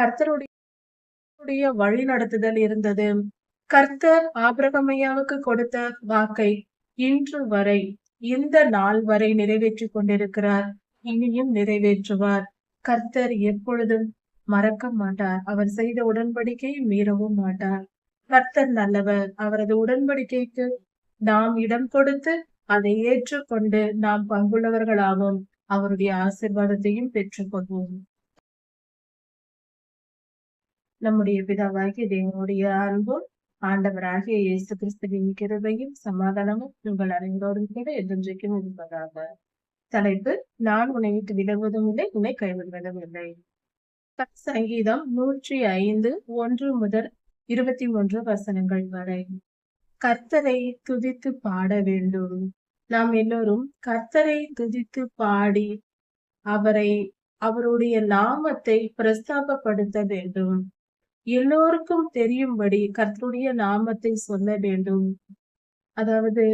கர்த்தருடைய வழி நடத்துதல் இருந்தது. கர்த்தர் ஆபிரகமையாவுக்கு கொடுத்த வாக்கை இன்று வரை இந்த நாள் வரை நிறைவேற்றி கொண்டிருக்கிறார். இனியும் நிறைவேற்றுவார். கர்த்தர் எப்பொழுதும் மறக்க மாட்டார். அவர் செய்த உடன்படிக்கையை மீறவும் மாட்டார். கர்த்தர் நல்லவர். அவரது உடன்படிக்கைக்கு நாம் இடம் கொடுத்து அதை ஏற்றுக்கொண்டு நாம் பங்குள்ளவர்களாகும் அவருடைய ஆசிர்வாதத்தையும் பெற்றுக்கொள்வோம். நம்முடைய பிதாவாகிய தேவனுடைய அன்பும் ஆண்டவராகிய இயேசு கிறிஸ்துவின் கிருபையும் சமாதானமும் உங்கள் அறிந்தோரும் கூட என்றென்றைக்கும் இருப்பதாக. தலைப்பு நான் உன்னை விட்டு விலகுவதும் இல்லை உன்னை கைவிடுவதும் இல்லை. சங்கீதம் நூற்றி ஐந்து ஒன்று முதல் இருபத்தி ஒன்று வசனங்கள் வரை. கர்த்தரை துதித்து பாட வேண்டும். நாம் எல்லோரும் கர்த்தரை துதித்து பாடி அவரை அவருடைய நாமத்தை பிரஸ்தாபப்படுத்த வேண்டும். எல்லோருக்கும் தெரியும்படி கர்த்தருடைய நாமத்தை சொல்ல வேண்டும். அதாவது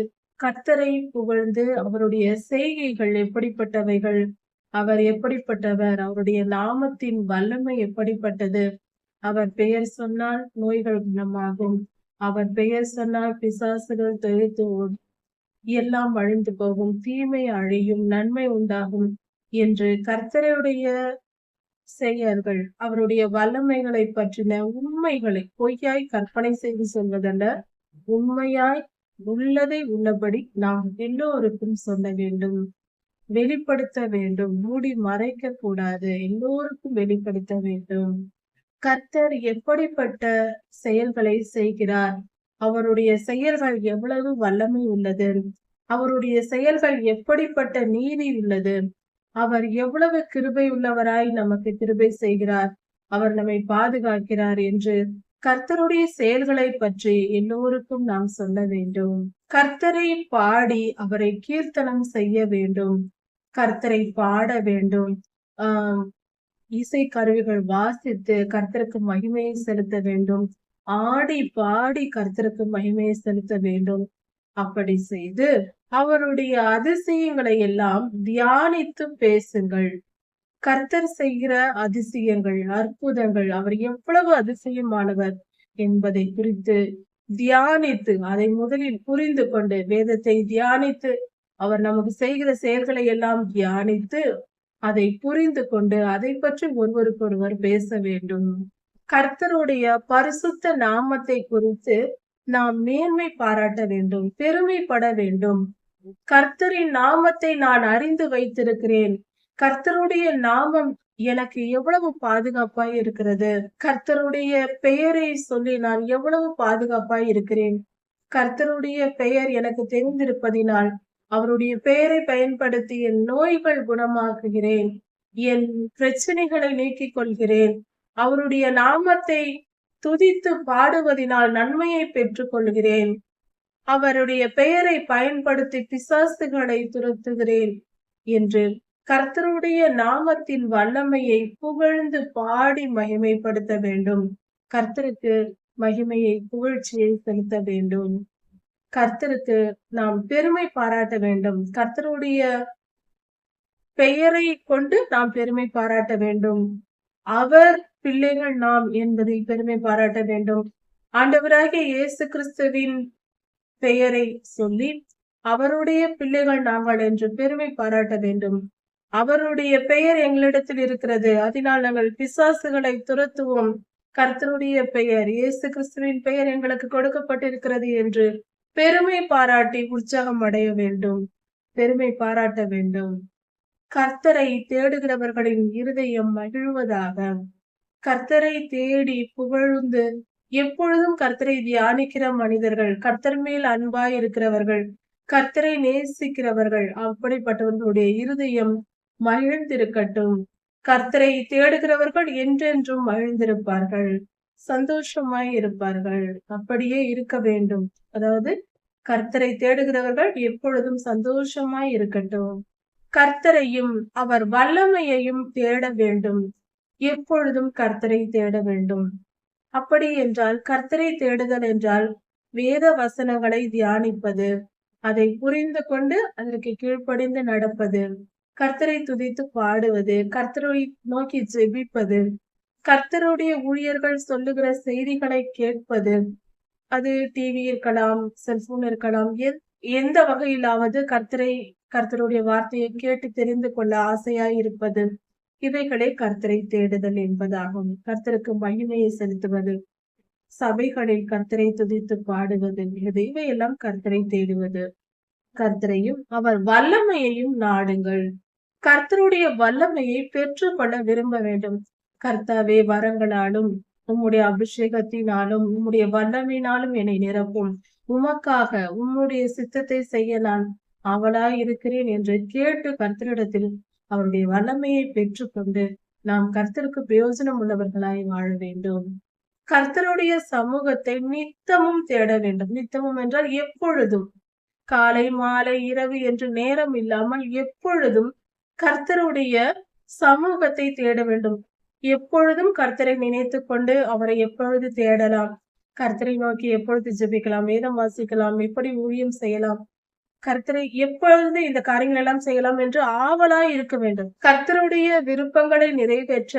கர்த்தரை புகழ்ந்து அவருடைய செய்கைகள் எப்படிப்பட்டவைகள் அவர் எப்படிப்பட்டவர் அவருடைய நாமத்தின் வல்லமை எப்படிப்பட்டது அவர் பெயர் சொன்னால் நோய்கள் குணமாகும் அவர் பெயர் சொன்னால் பிசாசுகள் தொழித்து எல்லாம் அழிந்து போகும் தீமை அழியும் நன்மை உண்டாகும் என்று கர்த்தருடைய செய்யார்கள். அவருடைய வல்லமைகளை பற்றின உண்மைகளை பொய்யாய் கற்பனை செய்து சொல்வதல்ல உண்மையாய் உள்ளதை உள்ளபடி நாம் எல்லோருக்கும் சொல்ல வேண்டும். வெளிப்படுத்த வேண்டும். மூடி மறைக்க கூடாது. எல்லோருக்கும் வெளிப்படுத்த வேண்டும். கர்த்தர் எப்படிப்பட்ட செயல்களை செய்கிறார்? அவருடைய செயல்கள் எவ்வளவு வல்லமை உள்ளது? அவருடைய செயல்கள் எப்படிப்பட்ட நீதி உள்ளது? அவர் எவ்வளவு கிருபை உள்ளவராய் நமக்கு கிருபை செய்கிறார். அவர் நம்மை பாதுகாக்கிறார் என்று கர்த்தருடைய செயல்களை பற்றி எல்லோருக்கும் நாம் சொல்ல வேண்டும். கர்த்தரை பாடி அவரை கீர்த்தனம் செய்ய வேண்டும். கர்த்தரை பாட வேண்டும். ஆஹ் இசை கருவிகள் வாசித்து கர்த்தருக்கு மகிமையை செலுத்த வேண்டும். ஆடி பாடி கர்த்தருக்கு மகிமையை செலுத்த வேண்டும். அப்படி செய்து அவருடைய அதிசயங்களை எல்லாம் தியானித்து பேசுங்கள். கர்த்தர் செய்கிற அதிசயங்கள் அற்புதங்கள் அவர் எவ்வளவு அதிசயமானவர் என்பதை குறித்து தியானித்து அதை முதலில் புரிந்து கொண்டு வேதத்தை தியானித்து அவர் நமக்கு செய்கிற செயல்களை எல்லாம் தியானித்து அதை புரிந்து கொண்டு அதை பற்றி ஒருவருக்கொருவர் பேச வேண்டும். கர்த்தருடைய பரிசுத்த நாமத்தை குறித்து நாம் மேன்மை பாராட்ட வேண்டும் பெருமைப்பட வேண்டும். கர்த்தரின் நாமத்தை நான் அறிந்து வைத்திருக்கிறேன். கர்த்தருடைய நாமம் எனக்கு எவ்வளவு பாதுகாப்பாய் இருக்கிறது? கர்த்தருடைய பெயரை சொல்லி நான் எவ்வளவு பாதுகாப்பாய் இருக்கிறேன்? கர்த்தருடைய பெயர் எனக்கு தெரிந்திருப்பதினால் அவருடைய பெயரை பயன்படுத்தி என் நோய்கள் குணமாக்குகிறேன். என் பிரச்சனைகளை நீக்கிக் கொள்கிறேன். அவருடைய நாமத்தை துதித்து பாடுவதினால் நன்மையை பெற்றுக் கொள்கிறேன் அவருடைய பெயரை பயன்படுத்தி பிசாசுகளை துரத்துகிறேன் என்று கர்த்தருடைய நாமத்தின் வல்லமையை புகழ்ந்து பாடி மகிமைப்படுத்த வேண்டும். கர்த்தருக்கு மகிமையை புகழ்ச்சியை செலுத்த வேண்டும். கர்த்தருக்கு நாம் பெருமை பாராட்ட வேண்டும். கர்த்தருடைய பெயரை கொண்டு நாம் பெருமை பாராட்ட வேண்டும். அவர் பிள்ளைகள் நாம் என்பதை பெருமை பாராட்ட வேண்டும். ஆண்டவராகிய இயேசு கிறிஸ்துவின் பெயரை சொல்லி அவருடைய பிள்ளைகள் நாங்கள் என்று பெருமை பாராட்ட வேண்டும். அவருடைய பெயர் எங்களிடத்தில் இருக்கிறது. அதனால் நாங்கள் பிசாசுகளை துரத்துவோம். கர்த்தருடைய பெயர் இயேசு கிறிஸ்துவின் பெயர் எங்களுக்கு கொடுக்கப்பட்டிருக்கிறது என்று பெருமை பாராட்டி உற்சாகம் அடைய வேண்டும். பெருமை பாராட்ட வேண்டும். கர்த்தரை தேடுகிறவர்களின் இருதயம் மகிழ்வதாக. கர்த்தரை தேடி புகழ்ந்து எப்பொழுதும் கர்த்தரை தியானிக்கிற மனிதர்கள் கர்த்தர் மேல் அன்பாய் இருக்கிறவர்கள் கர்த்தரை நேசிக்கிறவர்கள் அப்படிப்பட்டவர்களுடைய இருதயம் மகிழ்ந்திருக்கட்டும். கர்த்தரை தேடுகிறவர்கள் என்றென்றும் மகிழ்ந்திருப்பார்கள் சந்தோஷமாய் இருப்பார்கள். அப்படியே இருக்க வேண்டும். அதாவது கர்த்தரை தேடுகிறவர்கள் எப்பொழுதும் சந்தோஷமாய் இருக்கட்டும். கர்த்தரையும் அவர் வல்லமையையும் தேட வேண்டும். எப்பொழுதும் கர்த்தரை தேட வேண்டும். அப்படி என்றால் கர்த்தரை தேடுதல் என்றால் வேத வசனங்களை தியானிப்பது அதை புரிந்து கொண்டு அதற்கு கீழ்ப்படிந்து நடப்பது கர்த்தரை துதித்து பாடுவது கர்த்தரை நோக்கி ஜெபிப்பது கர்த்தருடைய ஊழியர்கள் சொல்லுகிற செய்திகளை கேட்பது. அது டிவி இருக்கலாம் செல்போன் இருக்கலாம் எந்த வகையிலாவது கர்த்தரை கர்த்தருடைய வார்த்தையை கேட்டு தெரிந்து கொள்ள ஆசையா இருப்பது. இவைகளே கர்த்தரை தேடுதல் என்பதாகும். கர்த்தருக்கு மகிமையை செலுத்துவது சபைகளில் கர்த்தரை துதித்து பாடுவது இது இவையெல்லாம் கர்த்தரை தேடுவது. கர்த்தரையும் அவர் வல்லமையையும் நாடுங்கள். கர்த்தருடைய வல்லமையை பெற்றுக்கொள்ள விரும்ப வேண்டும். கர்த்தாவே வரங்களாலும் உம்முடைய அபிஷேகத்தினாலும் உம்முடைய வல்லமையினாலும் என்னை நிரப்பும். உமக்காக உம்முடைய சித்தத்தை செய்ய நான் அவளாய் இருக்கிறேன் என்று கேட்டு கர்த்தரிடத்தில் அவருடைய வல்லமையை பெற்றுக்கொண்டு நாம் கர்த்தருக்கு பிரயோஜனம் உள்ளவர்களாய் வாழ வேண்டும். கர்த்தருடைய சமூகத்தை நித்தமும் தேட வேண்டும். நித்தமும் என்றால் எப்பொழுதும் காலை மாலை இரவு என்று நேரம் இல்லாமல் எப்பொழுதும் கர்த்தருடைய சமூகத்தை தேட வேண்டும். எப்பொழுதும் கர்த்தரை நினைத்து கொண்டு அவரை எப்பொழுது தேடலாம்? கர்த்தரை நோக்கி எப்பொழுது ஜெபிக்கலாம்? வேதம் வாசிக்கலாம்? எப்படி ஊழியம் செய்யலாம்? கர்த்தரை எப்பொழுது இந்த காரியங்கள் எல்லாம் செய்யலாம் என்று ஆவலாய் இருக்க வேண்டும். கர்த்தருடைய விருப்பங்களை நிறைவேற்ற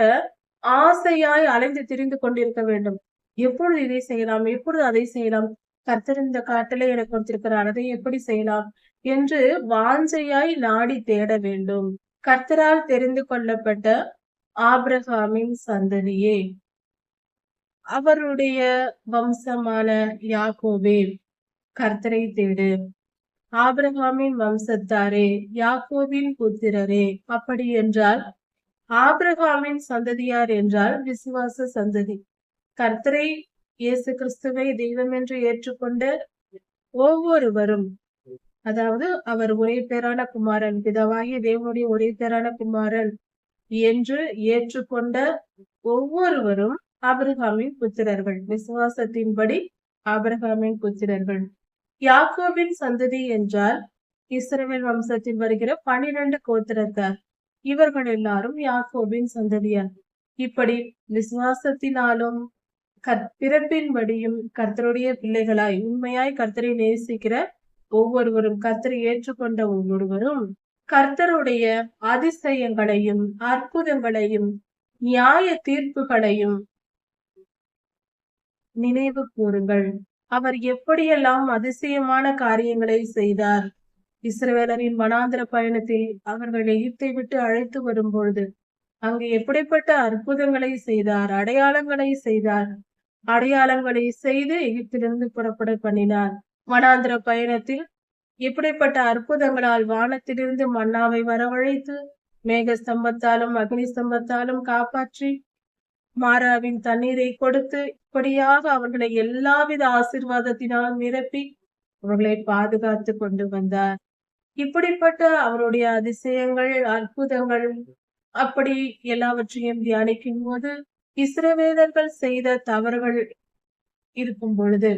ஆசையாய் அலைந்து திரிந்து கொண்டிருக்க வேண்டும். எப்பொழுது இதை செய்யலாம்? எப்பொழுது அதை செய்யலாம்? கர்த்தர் இந்த காட்டிலே எனக்கு கொடுத்திருக்கிறார். அதை எப்படி செய்யலாம்? என்று வாஞ்சையாய் நாடி தேட வேண்டும். கர்த்தரால் தெரிந்து கொள்ளப்பட்ட ஆபிரகாமின் சந்ததியே. அவருடைய வம்சமான யாகோவே கர்த்தரை தேடு. ஆபிரகாமின் வம்சத்தாரே யாக்கோவின் புத்திரரே அப்படி என்றால் ஆபிரகாமின் சந்ததியார் என்றால் விசுவாச சந்ததி. கர்த்தரை இயேசு கிறிஸ்துவை தெய்வம் என்று ஏற்றுக்கொண்ட ஒவ்வொருவரும் அதாவது அவர் ஒரே பேரான குமாரன் பிதாவாகிய தேவனுடைய ஒரே பேரான குமாரன் என்று ஏற்றுக்கொண்ட ஒவ்வொருவரும் ஆபிரகாமின் புத்திரர்கள். விசுவாசத்தின்படி ஆபிரகாமின் புத்திரர்கள். யாக்கோபின் சந்ததி என்றால் இஸ்ரவேல் வம்சத்தில் வருகிற பனிரெண்டு கோத்திரத்தார் இவர்கள் எல்லாரும் யாக்கோபின் சந்ததியார். இப்படி விசுவாசத்தினாலும் கற் பிறப்பின்படியும் கர்த்தருடைய பிள்ளைகளாய் உண்மையாய் கர்த்தரை நேசிக்கிற ஒவ்வொருவரும் கர்த்தரை ஏற்றுக்கொண்ட ஒவ்வொருவரும் கர்த்தருடைய அதிசயங்களையும் அற்புதங்களையும் நியாய தீர்ப்புகளையும் நினைவு கூறுங்கள். அவர் எப்படியெல்லாம் அதிசயமான காரியங்களை செய்தார். இஸ்ரவேலரின் வனாந்திர பயணத்தில் அவர்கள் எகிப்தை விட்டு அழைத்து வரும்பொழுது அங்கு எப்படிப்பட்ட அற்புதங்களை செய்தார் அடையாளங்களை செய்தார். அடையாளங்களை செய்து எகிப்திலிருந்து புறப்பட பண்ணினார். வனாந்திர பயணத்தில் இப்படிப்பட்ட அற்புதங்களால் வானத்திலிருந்து மன்னாவை வரவழைத்து மேக ஸ்தம்பத்தாலும் அக்னி ஸ்தம்பத்தாலும் காப்பாற்றி மாறாவின் தண்ணீரை கொடுத்து இப்படியாக அவர்களை எல்லாவித ஆசிர்வாதத்தினால் நிரப்பி அவர்களை பாதுகாத்து கொண்டு வந்தார். இப்படிப்பட்ட அவருடைய அதிசயங்கள் அற்புதங்கள் அப்படி எல்லாவற்றையும் தியானிக்கும் போது இஸ்ரவேலர்கள் செய்த தவறுகள் இருக்கும் பொழுது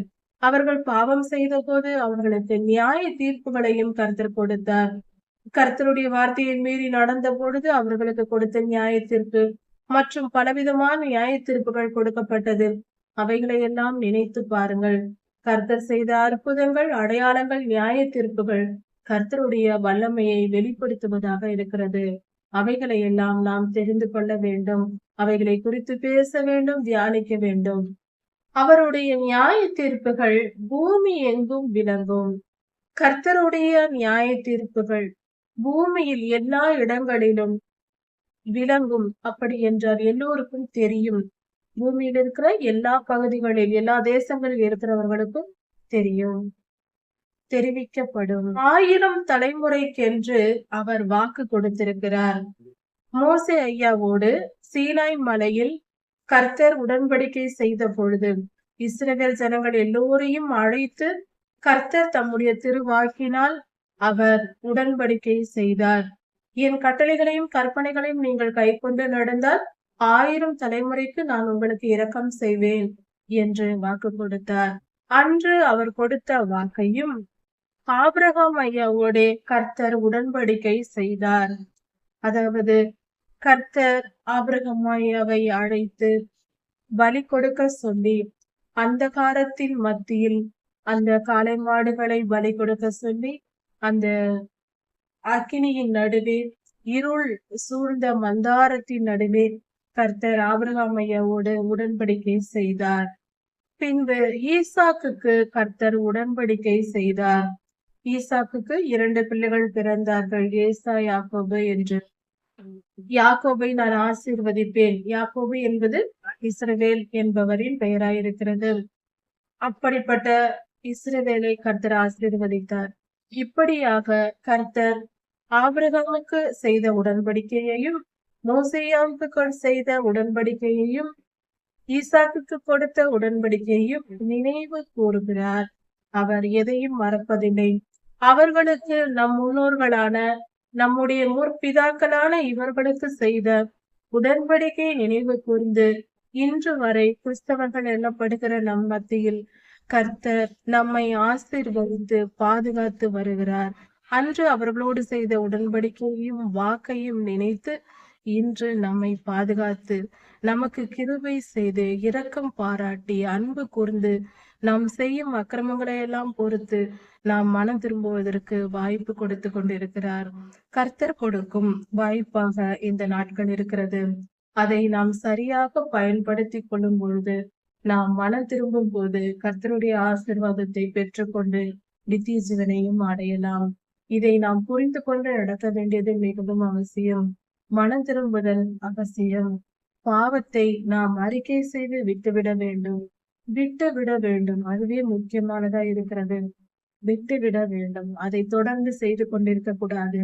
அவர்கள் பாவம் செய்த போது அவர்களுக்கு நியாய தீர்ப்புகளையும் கருத்தர் கொடுத்தார். கர்த்தருடைய வார்த்தையை மீறி நடந்த பொழுது அவர்களுக்கு கொடுத்த நியாய தீர்ப்பு மற்றும் பலவிதமான நியாய தீர்ப்புகள் கொடுக்கப்பட்டது. அவைகளை எல்லாம் நினைத்து பாருங்கள். கர்த்தர் செய்த அற்புதங்கள் அடையாளங்கள் நியாய தீர்ப்புகள் கர்த்தருடைய வல்லமையை வெளிப்படுத்துவதாக இருக்கிறது. அவைகளை எல்லாம் நாம் தெரிந்து கொள்ள வேண்டும். அவைகளை குறித்து பேச வேண்டும் தியானிக்க வேண்டும். அவருடைய நியாய தீர்ப்புகள் பூமி எங்கும் விளங்கும். கர்த்தருடைய நியாய தீர்ப்புகள் பூமியில் எல்லா இடங்களிலும் விளங்கும். அப்படி என்றால் எல்லோருக்கும் தெரியும். பூமியில் இருக்கிற எல்லா பகுதிகளில் எல்லா தேசங்களில் இருக்கிறவர்களுக்கும் தெரியும். தெரிவிக்கப்படும். ஆயிரம் தலைமுறைக்கென்று அவர் வாக்கு கொடுத்திருக்கிறார். மோசே ஐயாவோடு சீனாய் மலையில் கர்த்தர் உடன்படிக்கை செய்த பொழுது இஸ்ரேல் ஜனங்கள் எல்லோரையும் அழைத்து கர்த்தர் தம்முடைய திருவாக்கினால் அவர் உடன்படிக்கை செய்தார். என் கட்டளைகளையும் கற்பனைகளையும் நீங்கள் கைக்கொண்டு நடந்தால் ஆயிரம் தலைமுறைக்கு நான் உங்களுக்கு இரக்கம் செய்வேன் என்று வாக்கு கொடுத்தார். அன்று அவர் கொடுத்த வாக்கையும் ஆபிரகாம் ஐயாவோட கர்த்தர் உடன்படிக்கை செய்தார். அதாவது கர்த்தர் ஆபிரகாம் ஐயாவை அழைத்து பலி கொடுக்க சொல்லி அந்த காலத்தின் மத்தியில் அந்த காளை மாடுகளை பலி கொடுக்க சொல்லி அந்த அக்கினியின் நடுவே இருள் சூழ்ந்த மந்தாரத்தின் நடுவே கர்த்தர் ஆபிரகாமையோடு உடன்படிக்கை செய்தார். பின்பு ஈசாக்குக்கு கர்த்தர் உடன்படிக்கை செய்தார். ஈசாக்குக்கு இரண்டு பிள்ளைகள் பிறந்தார்கள் ஏசா யாக்கோபு என்று. யாக்கோபை நான் ஆசீர்வதிப்பேன். யாக்கோபு என்பது இஸ்ரவேல் என்பவரின் பெயராயிருக்கிறது. அப்படிப்பட்ட இஸ்ரவேலை கர்த்தர் ஆசீர்வதித்தார். இப்படியாக கர்த்தர் ஆபிரகாமுக்கு செய்த உடன்படிக்கையையும் மோசேயாவுக்கு செய்த உடன்படிக்கையையும் ஈசாக்கு கொடுத்த உடன்படிக்கையையும் நினைவு கூறுகிறார். அவர் எதையும் மறப்பதில்லை. அவர்களுக்கு நம் முன்னோர்களான நம்முடைய முற்பிதாக்களான இவர்களுக்கு செய்த உடன்படிக்கை நினைவு கூர்ந்து இன்று வரை கிறிஸ்தவர்கள் எண்ணப்படுகிற நம் மத்தியில் கர்த்தர் நம்மை ஆசிர்வதித்து பாதுகாத்து வருகிறார். அன்று அவர்களோடு செய்த உடன்படிக்கையும் வாக்கையும் நினைத்து இன்று நம்மை பாதுகாத்து நமக்கு கிருபை செய்து இரக்கம் பாராட்டி அன்பு கூர்ந்து நாம் செய்யும் அக்கிரமங்களை எல்லாம் பொறுத்து நாம் மனம் திரும்புவதற்கு வாய்ப்பு கொடுத்து கொண்டிருக்கிறார். கர்த்தர் கொடுக்கும் வாய்ப்பாக இந்த நாட்கள் இருக்கிறது. அதை நாம் சரியாக பயன்படுத்தி கொள்ளும் பொழுது நாம் மனம் திரும்பும் போது கர்த்தருடைய ஆசிர்வாதத்தை பெற்றுக்கொண்டு நித்திய ஜீவனையும் அடையலாம். இதை நாம் புரிந்து கொண்டு நடத்த வேண்டியது மிகவும் அவசியம். மனம் திரும்புதல் அவசியம். பாவத்தை நாம் அறிக்கை செய்து விட்டுவிட வேண்டும். விட்டு விட வேண்டும். அதுவே முக்கியமானதா இருக்கிறது. விட்டு விட வேண்டும். அதை தொடர்ந்து செய்து கொண்டிருக்க கூடாது.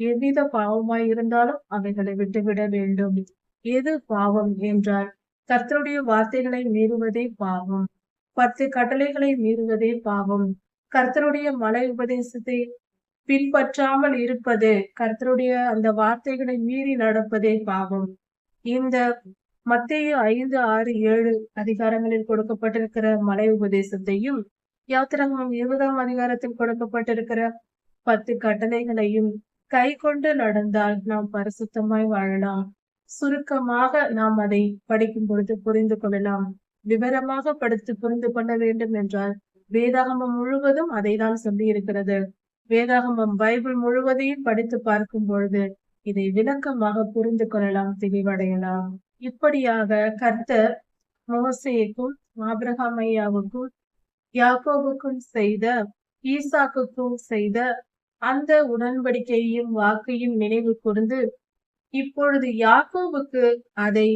எவ்வித பாவமாய் இருந்தாலும் அவைகளை விட்டுவிட வேண்டும். எது பாவம் என்றால் கர்த்தருடைய வார்த்தைகளை மீறுவதே பாவம். பத்து கட்டளைகளை மீறுவதே பாவம். கர்த்தருடைய மலை உபதேசத்தை பின்பற்றாமல் இருப்பது கர்த்தருடைய அந்த வார்த்தைகளை மீறி நடப்பதே பாவம். இந்த மத்திய ஐந்து ஆறு ஏழு அதிகாரங்களில் கொடுக்கப்பட்டிருக்கிற மலை உபதேசத்தையும் யாத்திரகம் இருபதாம் அதிகாரத்தில் கொடுக்கப்பட்டிருக்கிற பத்து கட்டளைகளையும் கை கொண்டு நடந்தால் நாம் பரிசுத்தமாய் வாழலாம். சுருக்கமாக நாம் அதை படிக்கும் பொழுது புரிந்து கொள்ளலாம். விவரமாக படித்து புரிந்து கொள்ள வேண்டும் என்றால் வேதாகமம் முழுவதும் அதை தான் சொல்லி இருக்கிறது வேதாகமம் பைபிள் முழுவதையும் படித்து பார்க்கும் பொழுது இதை விளக்கமாக புரிந்து கொள்ளலாம் தெளிவடையலாம். இப்படியாக கர்த்தர் மோசேக்கும் ஆபிரகாம் ஐயாவுக்கும் யாக்கோவுக்கும் செய்த ஈசாக்குக்கும் செய்த அந்த உடன்படிக்கையும் வாக்கையும் நினைவு கூர்ந்து இப்பொழுது யாக்கோவுக்கு அதை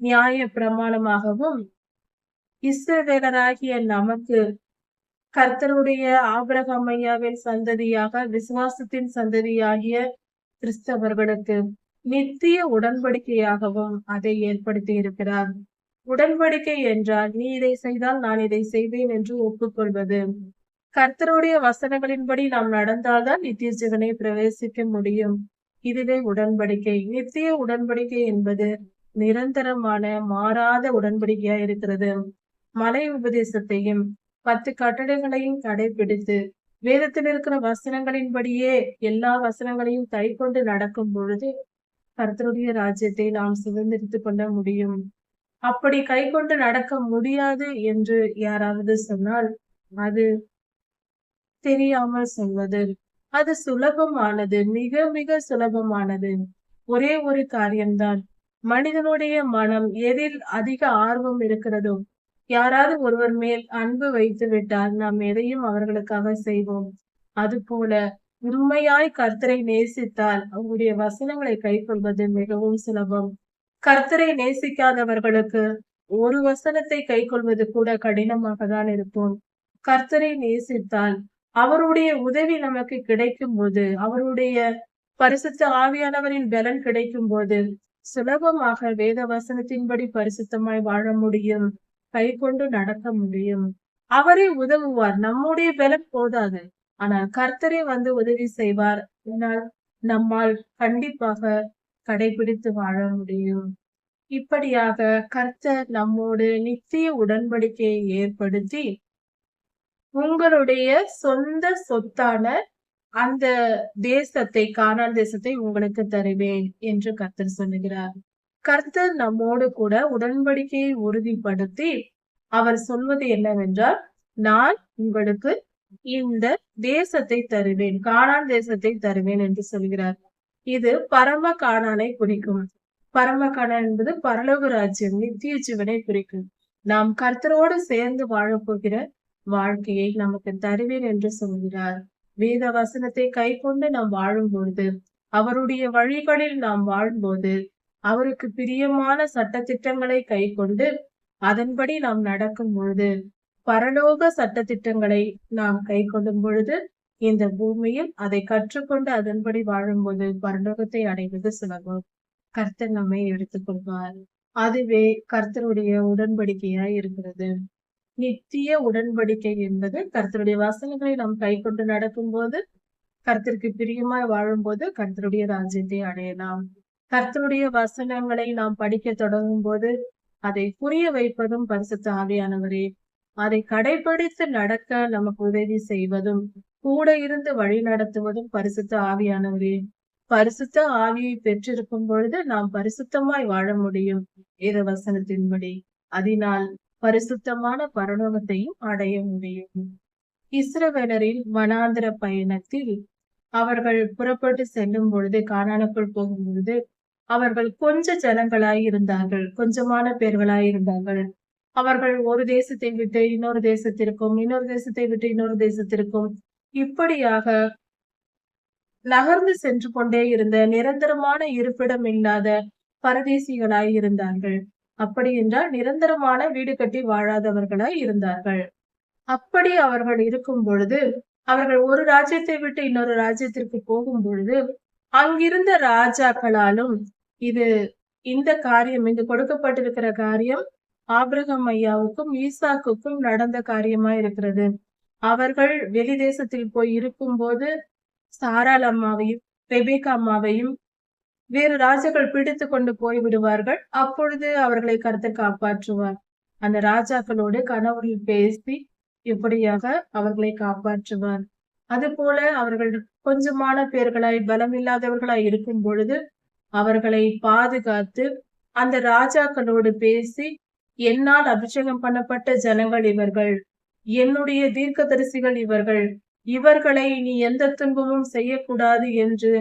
நியாய பிரமாணமாகவும் இஸ்ரவேலராகிய நமக்கு கர்த்தருடைய ஆபிரகாம் ஐயாவின் சந்ததியாக விசுவாசத்தின் சந்ததியாகிய கிறிஸ்தவர்களுக்கு நித்திய உடன்படிக்கையாகவும் அதை ஏற்படுத்தி இருக்கிறார். உடன்படிக்கை என்றால் நீ இதை செய்தால் நான் இதை செய்வேன் என்று ஒப்புக்கொள்வது. கர்த்தருடைய வசனங்களின்படி நாம் நடந்தால்தான் நித்திய ஜீவனை பிரவேசிக்க முடியும். இதுவே உடன்படிக்கை. நித்திய உடன்படிக்கை என்பது நிரந்தரமான மாறாத உடன்படிக்கையா இருக்கிறது. மலை உபதேசத்தையும் பத்து கட்டளைகளையும் கடைபிடித்து வேதத்தில் இருக்கிற வசனங்களின்படியே எல்லா வசனங்களையும் கை கொண்டு நடக்கும் பொழுது கர்த்தருடைய ராஜ்யத்தை நாம் சுதந்திரித்துக் கொள்ள முடியும். அப்படி கை கொண்டு நடக்க முடியாது என்று யாராவது சொன்னால் அது தெரியாமல் சொல்வது. அது சுலபமானது மிக மிக சுலபமானது. ஒரே ஒரு காரியம்தான். மனிதனுடைய மனம் எதில் அதிக ஆர்வம் இருக்கிறதோ யாராவது ஒருவர் மேல் அன்பு வைத்து விட்டால் நாம் எதையும் அவர்களுக்காக செய்வோம். அதுபோல உண்மையாய் கர்த்தரை நேசித்தால் அவருடைய வசனங்களை கைக்கொள்வது மிகவும் சுலபம். கர்த்தரை நேசிக்காதவர்களுக்கு ஒரு வசனத்தை கைக்கொள்வது கூட கடினமாக தான் இருக்கும். கர்த்தரை நேசித்தால் அவருடைய உதவி நமக்கு கிடைக்கும் போது அவருடைய பரிசுத்த ஆவியானவரின் பலன் கிடைக்கும் போது சுலபமாக வேத வசனத்தின்படி பரிசுத்தமாய் வாழ முடியும் கை கொண்டு நடக்க முடியும். அவரே உதவுவார். நம்முடைய பலம் போதாது. ஆனால் கர்த்தரே வந்து உதவி செய்வார். என்னால் நம்மால் கண்டிப்பாக கடைபிடித்து வாழ முடியும். இப்படியாக கர்த்தர் நம்மோடு நித்திய உடன்படிக்கையை ஏற்படுத்தி உங்களுடைய சொந்த சொத்தான அந்த தேசத்தை கானான் தேசத்தை உங்களுக்கு தருவேன் என்று கர்த்தர் சொல்லுகிறார். கர்த்தர் நம்மோடு கூட உடன்படிக்கையை உறுதிப்படுத்தி அவர் சொல்வது என்னவென்றால் நான் உங்களுக்கு இந்த தேசத்தை தருவேன் காணான் தேசத்தை தருவேன் என்று சொல்கிறார். இது பரம காணானை குறிக்கும். பரம காணான் என்பது பரலோக ராஜ்யம் நித்திய ஜீவனை குறிக்கும். நாம் கர்த்தரோடு சேர்ந்து வாழப்போகிற வாழ்க்கையை நமக்கு தருவேன் என்று சொல்கிறார். வேத வசனத்தை கை கொண்டு நாம் வாழும் பொழுது அவருடைய வழிகளில் நாம் வாழும்போது அவருக்கு பிரியமான சட்டத்திட்டங்களை கை கொண்டு அதன்படி நாம் நடக்கும் பொழுது பரலோக சட்டத்திட்டங்களை நாம் கை கொள்ளும் பொழுது இந்த பூமியில் அதை கற்றுக்கொண்டு அதன்படி வாழும்போது பரலோகத்தை அடைவது சுலபம். கர்த்தர் நம்மை எடுத்துக்கொள்வார். அதுவே கர்த்தருடைய உடன்படிக்கையாய் இருக்கிறது. நித்திய உடன்படிக்கை என்பது கர்த்தருடைய வசனங்களை நாம் கை கொண்டு நடக்கும் போது கர்த்தருக்கு பிரியமாய் வாழும்போது கர்த்தருடைய ராஜ்யத்தை அடையலாம். கர்த்தருடைய வசனங்களை நாம் படிக்க தொடங்கும் போது அதை புரிய வைப்பதும் பரிசுத்த ஆவியானவரே. அதை கடைபிடித்து நடக்க நமக்கு உதவி செய்வதும் கூட இருந்து வழி நடத்துவதும் பரிசுத்த ஆவியானவரே. பரிசுத்த ஆவியை பெற்றிருக்கும் பொழுது நாம் பரிசுத்தமாய் வாழ முடியும் இரு வசனத்தின்படி. அதனால் பரிசுத்தமான பரலோகத்தையும் அடைய முடியும். இஸ்ரவேலரின் வனாந்திர பயணத்தில் அவர்கள் புறப்பட்டு செல்லும் பொழுது காணானுக்குள் போகும் பொழுது அவர்கள் கொஞ்ச ஜனங்களாய் இருந்தார்கள். கொஞ்சமான பேர்களாய் இருந்தார்கள். அவர்கள் ஒரு தேசத்தை விட்டு இன்னொரு தேசத்திற்கும் இன்னொரு தேசத்தை விட்டு இன்னொரு தேசத்திற்கும் இப்படியாக நகர்ந்து சென்று கொண்டே இருந்த நிரந்தரமான இருப்பிடம் இல்லாத பரதேசிகளாய் இருந்தார்கள். அப்படி என்றால் நிரந்தரமான வீடு கட்டி வாழாதவர்களாய் இருந்தார்கள். அப்படி அவர்கள் இருக்கும் பொழுது அவர்கள் ஒரு ராஜ்யத்தை விட்டு இன்னொரு ராஜ்யத்திற்கு போகும் பொழுது அங்கிருந்த ராஜாக்களாலும் இது இந்த காரியம் இங்கு கொடுக்கப்பட்டிருக்கிற காரியம் ஆபிரகம் ஐயாவுக்கும் ஈசாக்குக்கும் நடந்த காரியமா இருக்கிறது. அவர்கள் வெளி தேசத்தில் போய் இருக்கும்போது சாராள் அம்மாவையும் ரெபேகா அம்மாவையும் வேறு ராஜாக்கள் பிடித்து கொண்டு போய் விடுவார்கள். அப்பொழுது அவர்களை கருத்து காப்பாற்றுவார். அந்த ராஜாக்களோடு கணவரில் பேசி இப்படியாக அவர்களை காப்பாற்றுவார். அது போல அவர்கள் கொஞ்சமான பேர்களாய் பலமில்லாதவர்களாய் இருக்கும் பொழுது அவர்களை பாதுகாத்து அந்த ராஜாக்களோடு பேசி என்னால் அபிஷேகம் பண்ணப்பட்ட ஜனங்கள் இவர்கள் என்னுடைய தீர்க்கதரிசிகள் இவர்கள் இவர்களை நீ எந்த துன்பமும் செய்யக்கூடாது என்று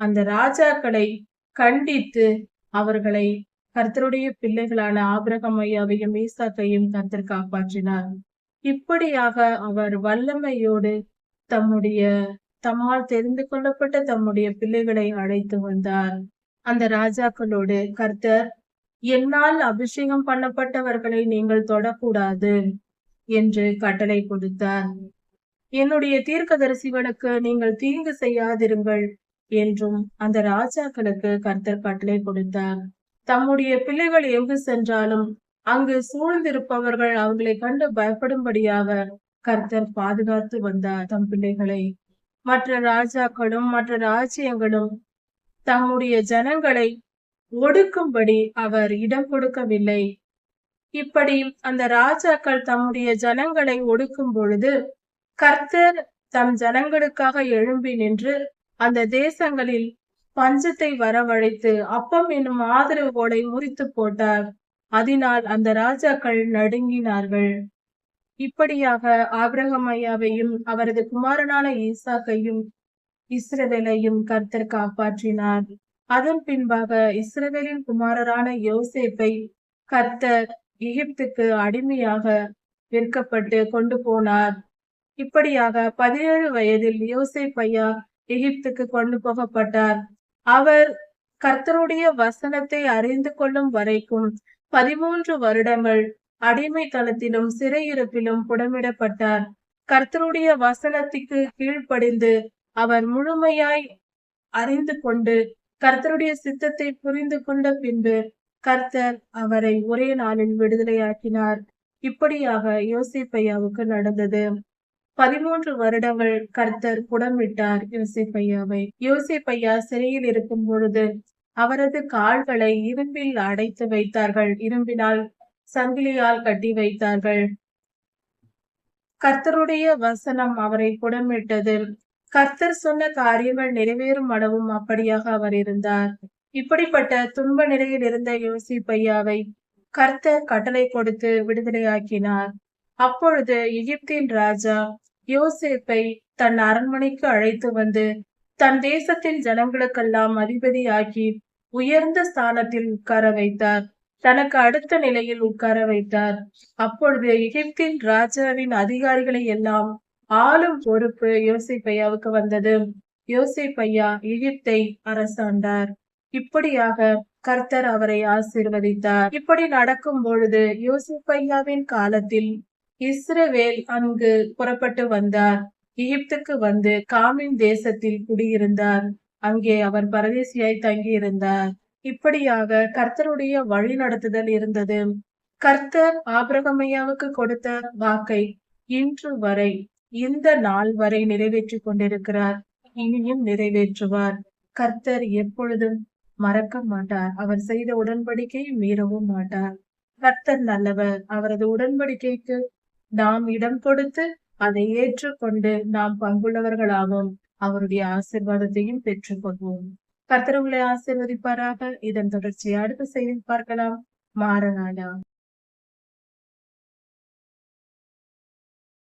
அந்த ராஜாக்களை கண்டித்து அவர்களை கர்த்தருடைய பிள்ளைகளான ஆபிரகம் ஐயாவையும் ஈசாக்கையும் கர்த்தர் காப்பாற்றினார். இப்படியாக அவர் வல்லமையோடு தம்முடைய தம்மால் தெரிந்து கொள்ளப்பட்ட தம்முடைய பிள்ளைகளை அழைத்து வந்தார். அந்த ராஜாக்களோடு கர்த்தர் என்னால் அபிஷேகம் பண்ணப்பட்டவர்களை நீங்கள் தொடக்கூடாது என்று கட்டளை கொடுத்தார். என்னுடைய தீர்க்கதரிசிகளுக்கு நீங்கள் தீங்கு செய்யாதிருங்கள். என்றும் அந்த ராஜாக்களுக்கு கர்த்தர் கட்டளை கொடுத்தார். தம்முடைய பிள்ளைகள் எங்கு சென்றாலும் அங்கு சூழ்ந்திருப்பவர்கள் அவர்களை கண்டு பயப்படும்படியாக கர்த்தர் பாதுகாத்து வந்தார் தம் பிள்ளைகளை. மற்ற ராஜாக்களும் மற்ற ராஜ்யங்களும் தம்முடைய ஜனங்களை ஒடுக்கும்படி அவர் இடம் கொடுக்கவில்லை. இப்படி அந்த ராஜாக்கள் தம்முடைய ஜனங்களை ஒடுக்கும் பொழுது கர்த்தர் தம் ஜனங்களுக்காக எழும்பி நின்று அந்த தேசங்களில் பஞ்சத்தை வரவழைத்து அப்பம் என்னும் ஆதரவோடை முறித்து போட்டார். அதனால் அந்த ராஜாக்கள் நடுங்கினார்கள். இப்படியாக ஆபிரகம் ஐயாவையும் அவரது குமாரனான ஈசாக்கையும் இஸ்ரவேலையும் கர்த்தர் காப்பாற்றினார். அதன் பின்பாக இஸ்ரவேலின் குமாரரான யோசேப்பை கர்த்தர் எகிப்துக்கு அடிமையாக விற்கப்பட்டு கொண்டு போனார். இப்படியாக பதினேழு வயதில் யோசேப் ஐயா எகிப்துக்கு கொண்டு போகப்பட்டார். அவர் கர்த்தருடைய வசனத்தை அறிந்து கொள்ளும் வரைக்கும் பதிமூன்று வருடங்கள் அடிமைத்தனத்திலும் சிறையிருப்பிலும் புடமிடப்பட்டார். கர்த்தருடைய வசனத்துக்கு கீழ்ப்படிந்து அவர் முழுமையாய் அறிந்து கொண்டு கர்த்தருடைய சித்தத்தை புரிந்து கொண்ட பின்பு கர்த்தர் அவரை ஒரே நாளில் விடுதலையாக்கினார். இப்படியாக யோசிப்பையாவுக்கு நடந்தது. பதிமூன்று வருடங்கள் கர்த்தர் புடமிட்டார் யோசிப்பையாவை யோசிப்பையா சிறையில் இருக்கும் பொழுது அவரது கால்களை இரும்பில் அடைத்து வைத்தார்கள். இரும்பினால் சங்கிலியால் கட்டி வைத்தார்கள். கர்த்தருடைய வசனம் அவரை புடமிட்டது. கர்த்தர் சொன்ன காரியங்கள் நிறைவேறும் அளவும் அப்படியாக அவர் இருந்தார். இப்படிப்பட்ட துன்ப நிலையில் இருந்த யோசிப்பையாவை கர்த்தர் கட்டளை கொடுத்து விடுதலையாக்கினார். அப்பொழுது எகிப்தின் ராஜா யோசேப்பை தன் அரண்மனைக்கு அழைத்து வந்து தன் தேசத்தின் ஜனங்களுக்கெல்லாம் அதிபதியாகி உயர்ந்த ஸ்தானத்தில் உட்கார வைத்தார். தனக்கு அடுத்த நிலையில் உட்கார வைத்தார். அப்பொழுது எகிப்தின் ராஜாவின் அதிகாரிகளை எல்லாம் ஆளும் பொறுப்பு யோசிப்பையாவுக்கு வந்தது. யோசிப்பையா எகிப்தை அரசாண்டார். இப்படியாக கர்த்தர் அவரை ஆசீர்வதித்தார். இப்படி நடக்கும் பொழுது யோசிப்பையாவின் காலத்தில் இஸ்ரவேல் அங்கு புறப்பட்டு வந்தார். எகிப்துக்கு வந்து காமின் தேசத்தில் குடியிருந்தார். அங்கே அவர் பரதேசியாய் தங்கியிருந்தார். இப்படியாக கர்த்தருடைய வழி நடத்துதல் இருந்தது. கர்த்தர் ஆபிரகமையாவுக்கு கொடுத்த வாக்கை இன்று வரை இந்த நாள் வரை நிறைவேற்றிக் கொண்டிருக்கிறார். இனியும் நிறைவேற்றுவார். கர்த்தர் எப்பொழுதும் மறக்க மாட்டார். அவர் செய்த உடன்படிக்கையை மீறவும் மாட்டார். கர்த்தர் நல்லவர். அவரது உடன்படிக்கைக்கு நாம் இடம் கொடுத்து அதை ஏற்றுக்கொண்டு நாம் பங்குள்ளவர்களாகவும் அவருடைய ஆசிர்வாதத்தையும் பெற்றுக்கொள்வோம். கர்த்தர் ஆசிர்வதிப்பாராக. இதன் தொடர்ச்சியை அடுத்த செய்தி பார்க்கலாம். மாறனாடா